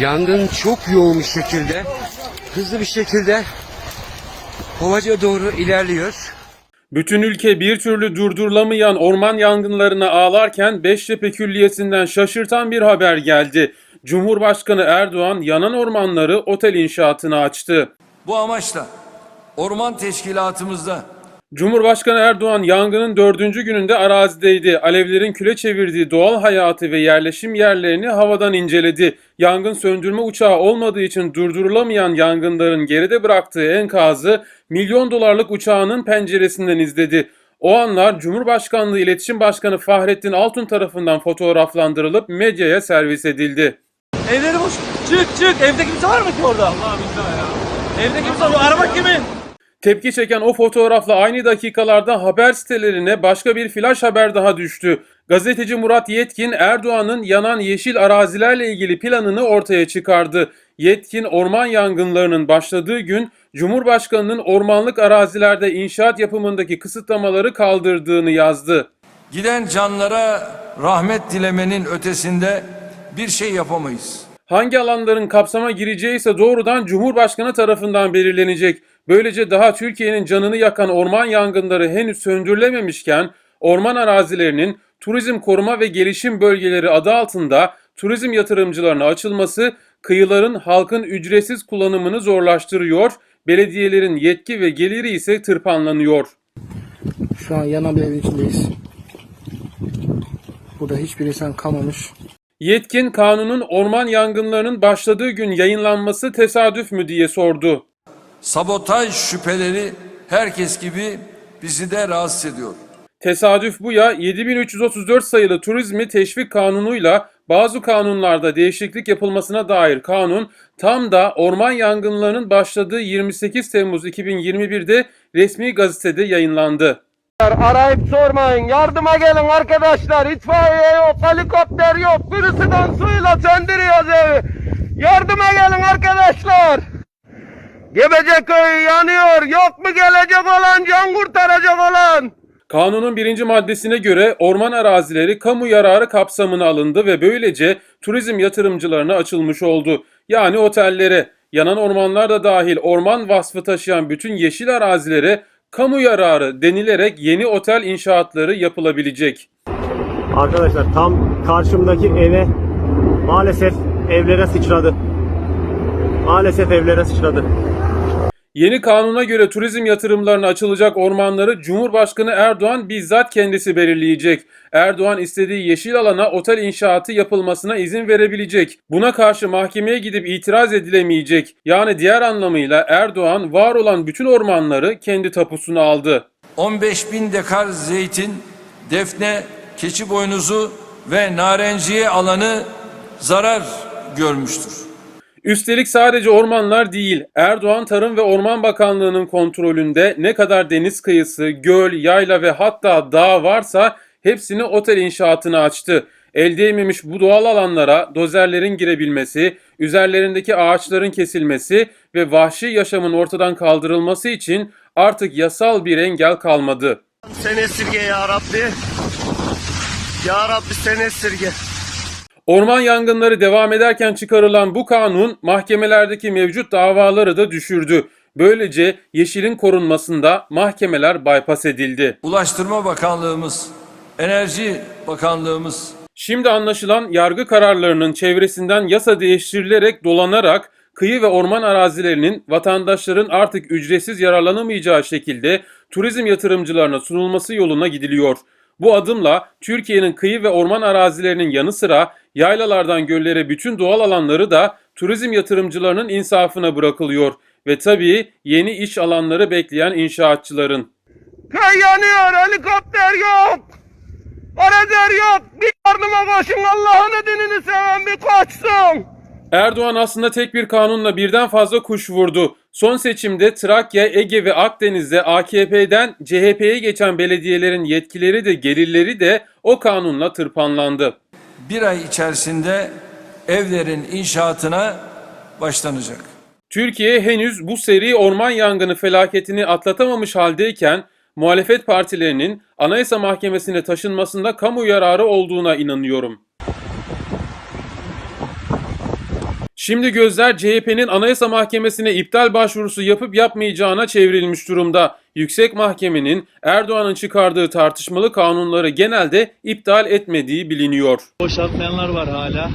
Yangın çok yoğun bir şekilde, hızlı bir şekilde Kovacı'ya doğru ilerliyor. Bütün ülke bir türlü durdurulamayan orman yangınlarına ağlarken Beştepe Külliyesi'nden şaşırtan bir haber geldi. Cumhurbaşkanı Erdoğan yanan ormanları otel inşaatına açtı. Bu amaçla orman teşkilatımızda Cumhurbaşkanı Erdoğan yangının dördüncü gününde arazideydi. Alevlerin küle çevirdiği doğal hayatı ve yerleşim yerlerini havadan inceledi. Yangın söndürme uçağı olmadığı için durdurulamayan yangınların geride bıraktığı enkazı milyon dolarlık uçağının penceresinden izledi. O anlar Cumhurbaşkanlığı İletişim Başkanı Fahrettin Altun tarafından fotoğraflandırılıp medyaya servis edildi. Evleri boş. Çık çık. Evde kimse var mı ki orada? Allah ya. Evde kimse var. Araba kimin? Tepki çeken o fotoğrafla aynı dakikalarda haber sitelerine başka bir flash haber daha düştü. Gazeteci Murat Yetkin Erdoğan'ın yanan yeşil arazilerle ilgili planını ortaya çıkardı. Yetkin orman yangınlarının başladığı gün Cumhurbaşkanı'nın ormanlık arazilerde inşaat yapımındaki kısıtlamaları kaldırdığını yazdı. giden canlara rahmet dilemenin ötesinde bir şey yapamayız. Hangi alanların kapsama gireceği ise doğrudan Cumhurbaşkanı tarafından belirlenecek. Böylece daha Türkiye'nin canını yakan orman yangınları henüz söndürülememişken orman arazilerinin turizm koruma ve gelişim bölgeleri adı altında turizm yatırımcılarına açılması kıyıların halkın ücretsiz kullanımını zorlaştırıyor, belediyelerin yetki ve geliri ise tırpanlanıyor. Şu an yanan bir evin içindeyiz. Burada hiçbir insan kalmamış. Yetkin kanunun orman yangınlarının başladığı gün yayınlanması tesadüf mü diye sordu. Sabotaj şüpheleri herkes gibi bizi de rahatsız ediyor. Tesadüf bu ya 7334 sayılı turizmi teşvik kanunuyla bazı kanunlarda değişiklik yapılmasına dair kanun tam da orman yangınlarının başladığı 28 Temmuz 2021'de resmi gazetede yayınlandı. Arayıp sormayın. Yardıma gelin arkadaşlar. İtfaiye yok, helikopter yok. Birisinden suyla söndürüyoruz evi. Yardıma gelin arkadaşlar. Gebeceköy yanıyor. Yok mu gelecek olan, can kurtaracak olan? Kanunun birinci maddesine göre orman arazileri kamu yararı kapsamına alındı ve böylece turizm yatırımcılarına açılmış oldu. Yani otellere, yanan ormanlar da dahil orman vasfı taşıyan bütün yeşil arazilere kamu yararı denilerek yeni otel inşaatları yapılabilecek. Arkadaşlar tam karşımdaki eve maalesef evlere sıçradı. Maalesef evlere sıçradı. Yeni kanuna göre turizm yatırımlarına açılacak ormanları Cumhurbaşkanı Erdoğan bizzat kendisi belirleyecek. Erdoğan istediği yeşil alana otel inşaatı yapılmasına izin verebilecek. Buna karşı mahkemeye gidip itiraz edilemeyecek. Yani diğer anlamıyla Erdoğan var olan bütün ormanları kendi tapusuna aldı. 15 bin dekar zeytin, defne, keçi boynuzu ve narenciye alanı zarar görmüştür. Üstelik sadece ormanlar değil, Erdoğan Tarım ve Orman Bakanlığı'nın kontrolünde ne kadar deniz kıyısı, göl, yayla ve hatta dağ varsa hepsini otel inşaatına açtı. El değmemiş bu doğal alanlara dozerlerin girebilmesi, üzerlerindeki ağaçların kesilmesi ve vahşi yaşamın ortadan kaldırılması için artık yasal bir engel kalmadı. Sen esirge ya Rabbi. Ya Rabbi sen esirge. Orman yangınları devam ederken çıkarılan bu kanun mahkemelerdeki mevcut davaları da düşürdü. Böylece yeşilin korunmasında mahkemeler bypass edildi. Ulaştırma Bakanlığımız, Enerji Bakanlığımız, Şimdi anlaşılan yargı kararlarının çevresinden yasa değiştirilerek dolanarak kıyı ve orman arazilerinin vatandaşların artık ücretsiz yararlanamayacağı şekilde turizm yatırımcılarına sunulması yoluna gidiliyor. Bu adımla Türkiye'nin kıyı ve orman arazilerinin yanı sıra yaylalardan göllere bütün doğal alanları da turizm yatırımcılarının insafına bırakılıyor ve tabii yeni iş alanları bekleyen inşaatçıların. Köy yanıyor. Helikopter yok. Arazer yok. Bir yardıma koşun Allah'ın dinini seven bir koşsun. Erdoğan aslında tek bir kanunla birden fazla kuş vurdu. Son seçimde Trakya, Ege ve Akdeniz'de AKP'den CHP'ye geçen belediyelerin yetkileri de gelirleri de o kanunla tırpanlandı. bir ay içerisinde evlerin inşaatına başlanacak. Türkiye henüz bu seri orman yangını felaketini atlatamamış haldeyken muhalefet partilerinin Anayasa Mahkemesi'ne taşınmasında kamu yararı olduğuna inanıyorum. Şimdi gözler CHP'nin Anayasa Mahkemesi'ne iptal başvurusu yapıp yapmayacağına çevrilmiş durumda. Yüksek Mahkemenin Erdoğan'ın çıkardığı tartışmalı kanunları genelde iptal etmediği biliniyor. Boşaltmayanlar var hala.